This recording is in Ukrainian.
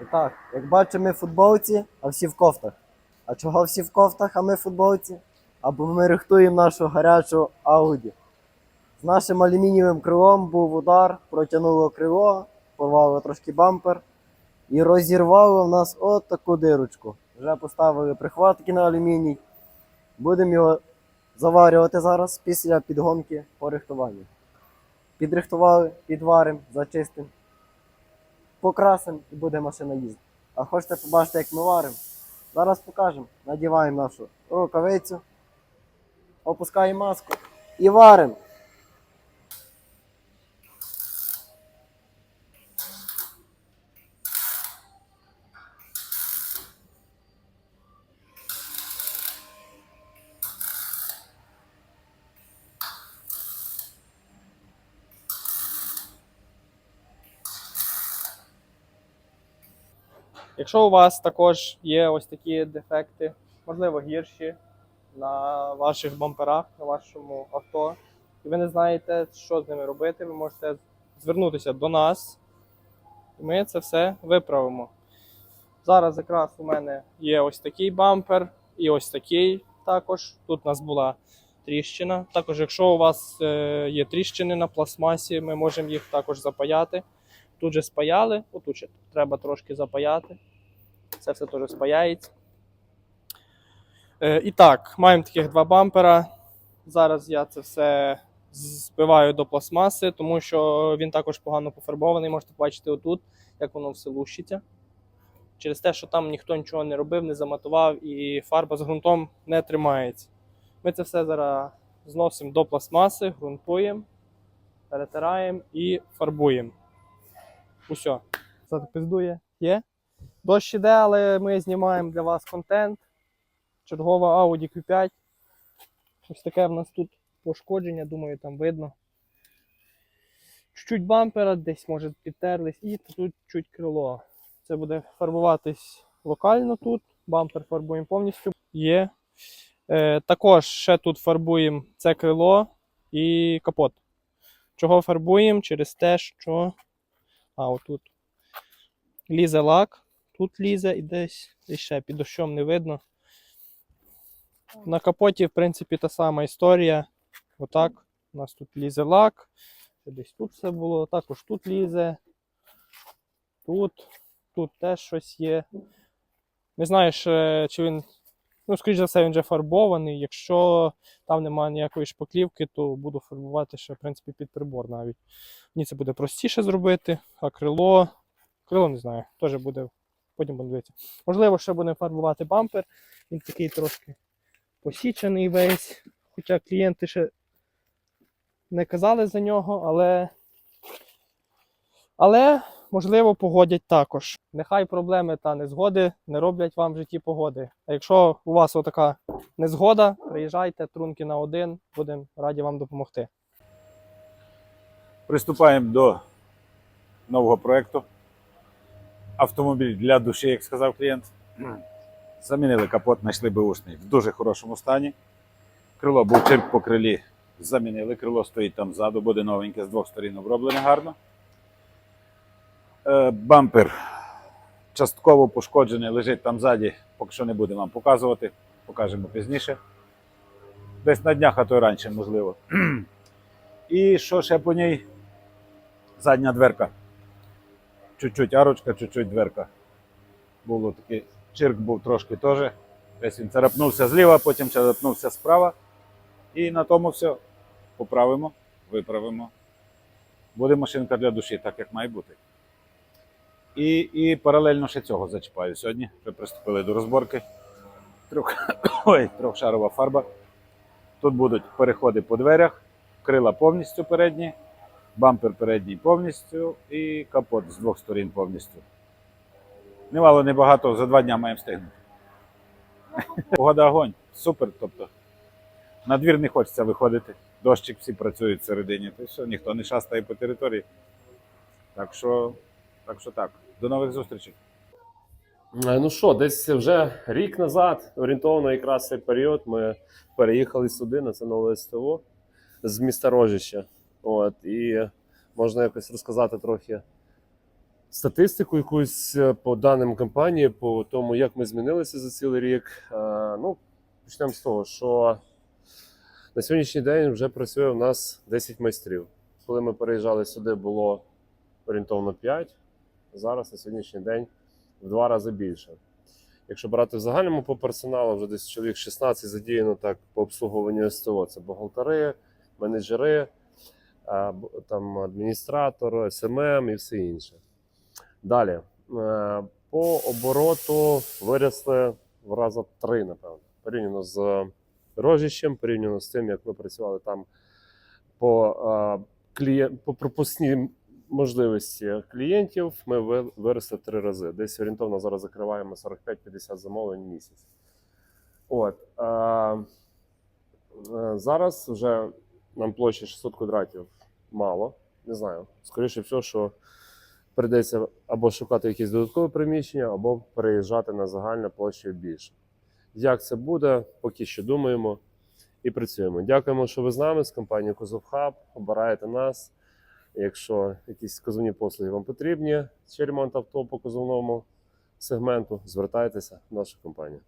І так, як бачимо, ми в футболці, а всі в кофтах. А чого всі в кофтах, а ми в футболці? Або ми рихтуємо нашу гарячу Ауді. З нашим алюмінієвим крилом був удар, протягнуло крило, порвало трошки бампер і розірвало в нас от таку дирочку. Вже поставили прихватки на алюміній. Будемо його заварювати зараз після підгонки по рихтуванню. Підрихтували, підваримо, зачистимо покрасимо і буде машина їздити. А хочете побачити, як ми варимо? Зараз покажемо. Надіваємо нашу рукавицю, опускаємо маску і варимо. Якщо у вас також є ось такі дефекти, можливо гірші на ваших бамперах, на вашому авто, і ви не знаєте, що з ними робити, ви можете звернутися до нас, і ми це все виправимо. Зараз якраз у мене є ось такий бампер і ось такий також. Тут у нас була тріщина. Також, якщо у вас е, є тріщини на пластмасі, ми можемо їх також запаяти. Тут же спаяли, отут ще треба трошки запаяти. Це все теж спаяється. Е, і так, маємо таких два бампера. Зараз я це все збиваю до пластмаси, тому що він також погано пофарбований. Можете побачити отут, як воно все лущиться. Через те, що там ніхто нічого не робив, не заматував і фарба з ґрунтом не тримається. Ми це все зараз зносимо до пластмаси, ґрунтуємо, перетираємо і фарбуємо. Усьо. Запиздує. Є. Дощ іде, але ми знімаємо для вас контент. Чергова Audi Q5. Ось таке в нас тут пошкодження, думаю, там видно. Чуть-чуть бампера, десь може підтерлись, і тут чуть крило. Це буде фарбуватись локально тут. Бампер фарбуємо повністю. Є. Е, також ще тут фарбуємо це крило і капот. Чого фарбуємо? Через те, що. А, отут. Лізе лак, тут лізе і десь і ще під дощом не видно. На капоті, в принципі, та сама історія. Отак. У нас тут лізе лак. Десь тут все було, також тут лізе. Тут, тут теж щось є. Не знаю, ще, чи він. Ну, скоріш за все, він вже фарбований. Якщо там немає ніякої шпаклівки, то буду фарбувати ще, в принципі, під прибор навіть. Мені це буде простіше зробити, а крило. Крило не знаю, теж буде. Потім будемо дивитися. Можливо, ще будемо фарбувати бампер. Він такий трошки посічений весь. Хоча клієнти ще не казали за нього, але. Але, можливо, погодять також. Нехай проблеми та незгоди не роблять вам в житті погоди. А якщо у вас отака незгода, приїжджайте, трунки на один, будемо раді вам допомогти. Приступаємо до нового проєкту. Автомобіль для душі, як сказав клієнт. Замінили капот, знайшли беушний в дуже хорошому стані. Крило був чирк по крилі. Замінили. Крило стоїть там ззаду, буде новеньке, з двох сторін оброблене гарно. Е, бампер частково пошкоджений, лежить там ззаді, поки що не будемо вам показувати, покажемо пізніше. Десь на днях, а то й раніше, можливо. І що ще по ній? Задня дверка. Чуть-чуть арочка, чуть-чуть дверка. Було такий чирк був трошки теж. Десь він царапнувся зліва, потім царапнувся справа. І на тому все поправимо, виправимо. Буде машинка для душі, так як має бути. І, і паралельно ще цього зачіпаю сьогодні. Вже приступили до розборки. Трьох, ой, трьохшарова фарба. Тут будуть переходи по дверях, крила повністю передні, бампер передній повністю і капот з двох сторін повністю. Немало, небагато, за два дня маємо встигнути. Погода огонь, супер. Тобто, на двір не хочеться виходити. Дощик всі працюють всередині, то що ніхто не шастає по території. Так що, так що так. До нових зустрічей. Е, Ну що, десь вже рік назад, орієнтовно якраз цей період, ми переїхали сюди на це нове СТО з міста Рожища. От, і можна якось розказати трохи статистику якусь е, по даним компанії, по тому, як ми змінилися за цілий рік. Е, Ну, почнемо з того, що на сьогоднішній день вже працює у нас 10 майстрів. Коли ми переїжджали сюди, було орієнтовно 5. Зараз на сьогоднішній день в два рази більше. Якщо брати в загальному по персоналу, вже десь чоловік 16 задіяно так по обслуговуванню СТО. Це бухгалтери, менеджери, там адміністратор, СММ і все інше. Далі. е, По обороту виросли в рази три, напевно, порівняно з рожищем, порівняно з тим, як ми працювали там по, е, клієн... по пропускній можливості клієнтів, ми ви- виросли в три рази. Десь орієнтовно зараз закриваємо 45-50 замовлень в місяць. От. Е, е, зараз вже нам площа 600 квадратів мало. Не знаю. Скоріше всього, що прийдеться або шукати якісь додаткові приміщення, або переїжджати на загальну площу більше. Як це буде, поки що думаємо і працюємо. Дякуємо, що ви з нами з компанією Кузов Хаб. Обираєте нас. Якщо якісь кузовні послуги вам потрібні, чи ремонт авто по козовному сегменту, звертайтеся в нашу компанію.